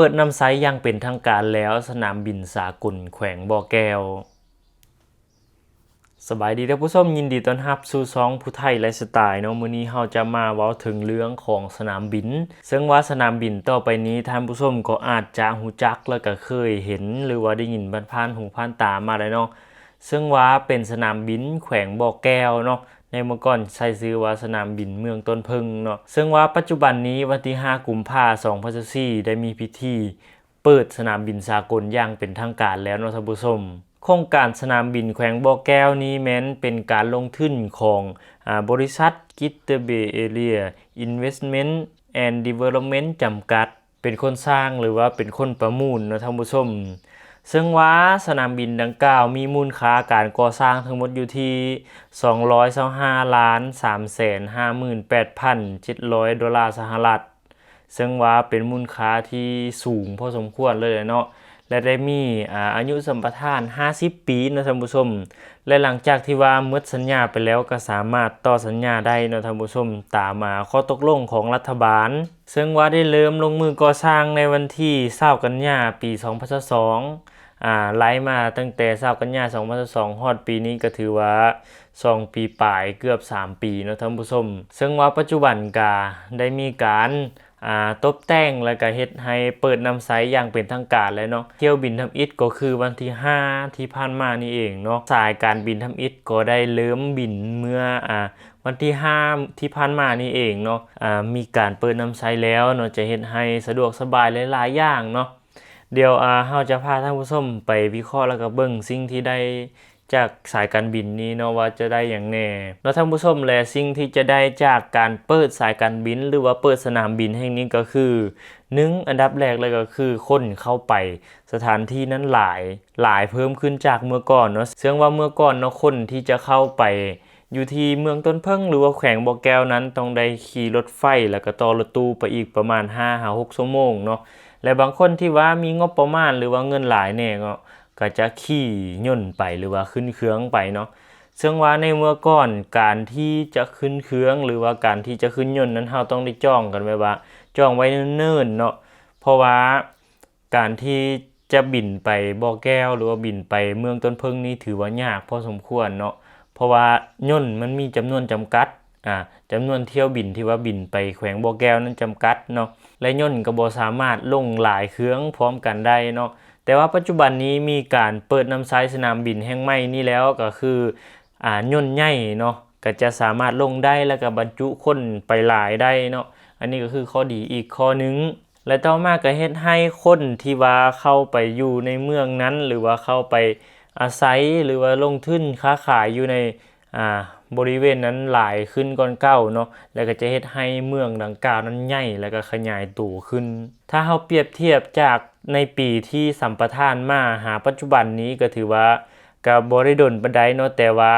เปิดนำไซต์ยังเป็นทางการแล้วสนามบินสากลแขวงบ่อแก้ว สบายดีท่านผู้ชมยินดีต้อนรับสู่ซองผู้ไทยไลฟ์สไตล์เนาะมื้อนี้เฮาจะมาเว้าถึงเรื่องของสนามบิน ซึ่งว่าสนามบินต่อไปนี้ท่านผู้ชมก็อาจจะหูจักแล้วก็เคยเห็น หรือว่าได้ยินผ่านหูผ่านตามาแล้วเนาะซึ่งว่าเป็นสนามบินแขวงบ่อแก้วเนาะ ในเมื่อก่อนใช้ชื่อว่าสนามบินเมืองต้นพึ่งเนาะซึ่งว่าปัจจุบันนี้วันที่ 5 กุมภาพันธ์2024ได้มีพิธี เปิดสนามบินสากลอย่างเป็นทางการแล้วเนาะท่านผู้ชมโครงการสนามบินแขวงบ่อแก้วนี้แม้นเป็นการลงทุนของอบริษัทกิตเตเบเอเรียอินเวสเมนต์แอนด์ดีเวล็อปเมนต์จำกัด เป็นคนสร้างหรือว่าเป็นคนประมูลนะท่านผู้ชม ซึ่งว่าสนามบินดังกล่าวมีมูลค่าการก่อสร้างทั้งหมดอยู่ที่ 225ล้าน358,700 ดอลลาร์สหรัฐ ซึ่งว่าเป็นมูลค่าที่สูงพอสมควรเลยเนาะและได้มีอาอายุสัมปทาน 50 ปีนะท่านผู้ชม และหลังจากที่ว่าหมดสัญญาไปแล้วก็สามารถต่อสัญญาได้นะท่านผู้ชม ตามมาข้อตกลงของรัฐบาล ซึ่งว่าได้เริ่มลงมือก่อสร้างในวันที่20กันยาปี 2022 อ่าไล่มาตั้งแต่20กันยา2022ฮอดปีนี้ก็ถือว่า 2 ปีปลายเกือบ 3 ปีเนาะท่านผู้ชมซึ่งว่าปัจจุบันกาได้มีการอ่าตบแต่งและก็เฮ็ดให้เปิดนำไซอย่างเป็นทางการแล้วเนาะเที่ยวบินทำอิฐก็คือวันที่ 5 ที่ผ่านมานี่เองเนาะสายการบินทำอิฐก็ได้เริ่มบินเมื่ออ่าวันที่ 5 ที่ผ่านมานี่เองเนาะอ่ามีการเปิดนำไซแล้วเนาะจะเฮ็ดให้สะดวกสบายหลายๆอย่างเนาะ เดี๋ยวอ่าเฮาจะพาท่านผู้ชมไปวิเคราะห์แล้วก็เบิ่งสิ่งที่ได้จากสายการบินนี้เนาะว่าจะได้อย่างแน่แล้วท่านผู้ชมและสิ่งที่จะได้จากการเปิดสายการบิน หรือว่าเปิดสนามบินแห่งนี้ก็คือหนึ่งอันดับแรกเลยก็คือคนเข้าไปสถานที่นั้นหลายหลายเพิ่มขึ้นจากเมื่อก่อนเนาะซึ่งว่าเมื่อก่อนเนาะคนที่จะเข้าไปอยู่ที่เมืองต้นเพิ่งหรือว่าแขวงบ่อแก้วนั้นต้องได้ขี่รถไฟแล้วก็ต่อรถตู้ไปอีกประมาณ5-6ชั่วโมงเนาะ และบางคนที่ว่ามีงบประมาณหรือว่าเงินหลายเนี่ยก็ก็จะขี่ย่นไปหรือว่าขึ้นเครื่องไปเนาะซึ่งว่าในเมื่อก่อนการที่จะขึ้นเครื่องหรือว่าการที่จะขึ้นยนต์นั้นเราต้องได้จองกันไว้ว่าจองไว้เนิ่นๆเนาะเพราะว่าการที่จะบินไปบ่อแก้ว หรือว่าบินไปเมืองต้นเพิ่งนี่ถือว่ายากพอสมควรเนาะเพราะว่าย่นต์มันมีจำนวนจำกัด จำนวนเที่ยวบินที่ว่าบินไปแขวงบ่อแก้วนั้นจำกัดเนาะและย่นก็บ่สามารถลงหลายเครื่องพร้อมกันได้เนาะแต่ว่าปัจจุบันนี้มีการเปิดนำไซต์สนามบินแห่งใหม่นี้แล้วก็คืออ่าย่นใหญ่เนาะก็จะสามารถลงได้แล้วก็บรรจุคนไปหลายได้เนาะอันนี้ก็คือข้อดีอีกข้อหนึงและต่อมาก็เฮ็ดให้คนที่ว่าเข้าไปอยู่ในเมืองนั้น หรือว่าเข้าไปอาศัยหรือว่าลงทุนค้าขายอยู่ใน อ่าบริเวณนั้นหลายขึ้นก่อนเก่าเนาะแล้วก็จะเฮ็ดให้เมืองดังกล่าวนั้นใหญ่แล้วก็ขยายตัวขึ้น ถ้าเราเปรียบเทียบจากในปีที่สัมปทานมาหาปัจจุบันนี้ก็ถือว่าก็บ่ได้ดนปานใดเนาะแต่ว่า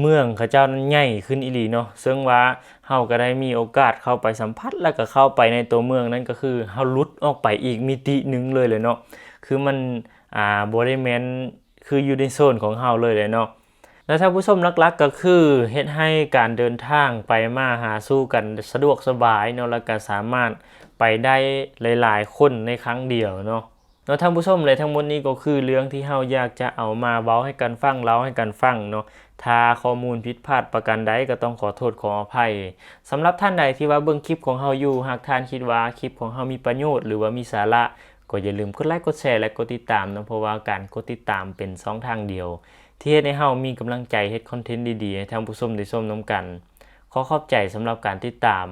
เมืองเขาเจ้านั้นใหญ่ขึ้นอีหลีเนาะซึ่งว่าเฮาก็ได้มีโอกาสเข้าไปสัมผัสแล้วก็เข้าไปในตัวเมืองนั้นก็คือเฮาลุดออกไปอีกมิตินึงเลยเลยเนาะคือมันอ่าบ่ได้แม่นคืออยู่ในโซนของเฮาเลยเลยเนาะ แล้วท่านผู้ชมลักๆก็คือเฮ็ดให้การเดินทางไปมาหาสู้กันสะดวกสบายเนาะแล้วก็สามารถไปได้หลายๆคนในครั้งเดียวเนาะเนาะท่านผู้ชมเลยทั้งหมดนี้ก็คือเรื่องที่เฮาอยากจะเอามาเว้าให้กันฟังเล่าให้กันฟังเนาะถ้าข้อมูลผิดพลาดประการใดก็ต้องขอโทษขออภัยสำหรับท่านใดที่ว่าเบิ่งคลิปของเฮาอยู่หากท่านคิดว่าคลิปของเฮามีประโยชน์หรือว่ามีสาระก็อย่าลืมกดไลค์กดแชร์และกดติดตามเนาะเพราะว่าการกดติดตามเป็นช่องทางเดียว ที่เฮ็ดให้เฮามีกำลังใจเฮ็ดคอนเทนต์ดีๆ ให้ท่านผู้ชมได้ชมน้ำกัน ขอขอบใจสำหรับการติดตาม